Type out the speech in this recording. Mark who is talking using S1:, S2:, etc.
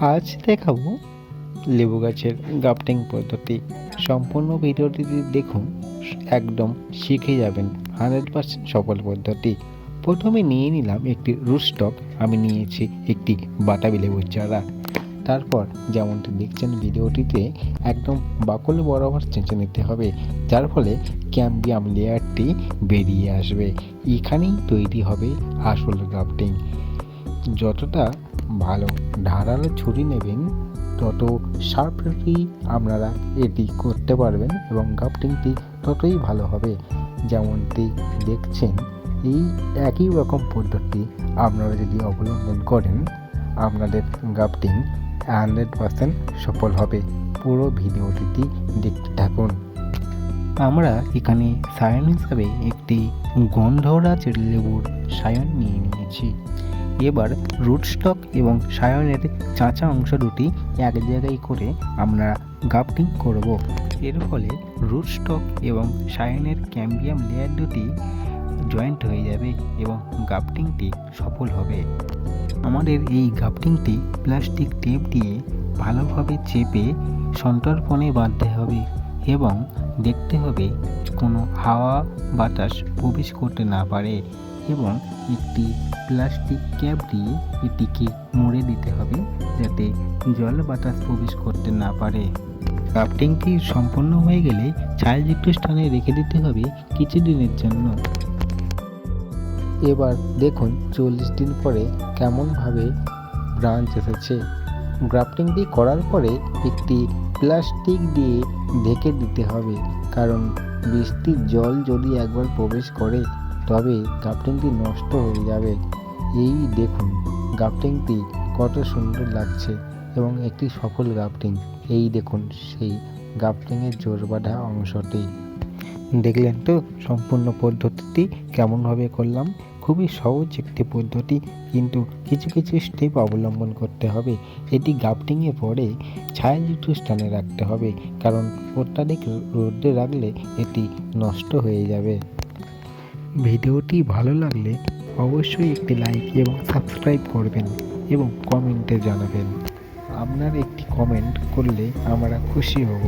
S1: আজ দেখাবো লেবু গাছের গাফটিং পদ্ধতি। সম্পূর্ণ ভিডিওটি দেখুন, একদম শিখে যাবেন হান্ড্রেড পার্সেন্ট সফল পদ্ধতি। প্রথমে নিয়ে নিলাম একটি রুটস্টক আমি নিয়েছি একটি বাতাবি লেবুর চারা। তারপর যেমনটি দেখছেন ভিডিওটিতে, একদম বাকল বরাবর চেঁচে নিতে হবে, যার ফলে ক্যাম্বিয়াম লেয়ারটি বেরিয়ে আসবে। এখানেই তৈরি হবে আসল গ্রাফটিং যতটা ভালো। ধারালো ছুরি নেবেন, তত শার্পলি আপনারা এটি করতে পারবেন এবং গ্রাফটিংটি ততই ভালো হবে। যেমনটি দেখছেন, এই একই রকম পদ্ধতি আপনারা যদি অবলম্বন করেন, আপনাদের গ্রাফটিং হান্ড্রেড পার্সেন্ট সফল হবে। পুরো ভিডিওটি দেখতে থাকুন। আমরা এখানে সায়ন হিসাবে একটি গন্ধরাজ লেবুর সায়ন নিয়ে নিয়েছি। এবার রুটস্টক এবং সায়নের চাঁচা অংশ দুটি এক জায়গায় করে আমরা গাফটিং করব। এর ফলে রুটস্টক এবং সায়নের ক্যাম্বিয়াম লেয়ার দুটি জয়েন্ট হয়ে যাবে এবং গাফটিংটি সফল হবে। আমাদের এই গাফটিংটি প্লাস্টিক টেপ দিয়ে ভালোভাবে চেপে সন্তর্পণে বাঁধতে হবে এবং দেখতে হবে কোনো হাওয়া বাতাস প্রবেশ করতে না পারে। এবং একটি প্লাস্টিক ক্যাপ দিয়ে এটিকে মুড়ে দিতে হবে যাতে জল বাতাস প্রবেশ করতে না পারে। ক্রাফটিংটি সম্পন্ন হয়ে গেলে ছায়াযুক্ত স্থানে রেখে দিতে হবে কিছুদিনের জন্য। এবার দেখুন চল্লিশ দিন পরে কেমনভাবে ব্রাঞ্চ এসেছে। গ্রাফটিংটি করার পরে একটি প্লাস্টিক দিয়ে ঢেকে দিতে হবে, কারণ বৃষ্টির জল যদি একবার প্রবেশ করে তবে গ্রাফটিংটি নষ্ট হয়ে যাবে। এই দেখুন গ্রাফটিংটি কত সুন্দর লাগছে এবং একটি সফল গ্রাফটিং এই দেখুন, সেই গ্রাফটিংয়ের জোর বাঁধা অংশটি। দেখলেন তো সম্পূর্ণ পদ্ধতিটি কেমনভাবে করলাম? খুবই সহজ একটি পদ্ধতি, কিন্তু কিছু কিছু স্টেপ অবলম্বন করতে হবে। এটি গাফটিংয়ে পরে ছায়াযুক্ত স্থানে রাখতে হবে, কারণ অত্যাধিক রোদে রাখলে এটি নষ্ট হয়ে যাবে। ভিডিওটি ভালো লাগলে অবশ্যই একটি লাইক এবং সাবস্ক্রাইব করবেন এবং কমেন্টে জানাবেন। আপনার একটি কমেন্ট করলে আমরা খুশি হব।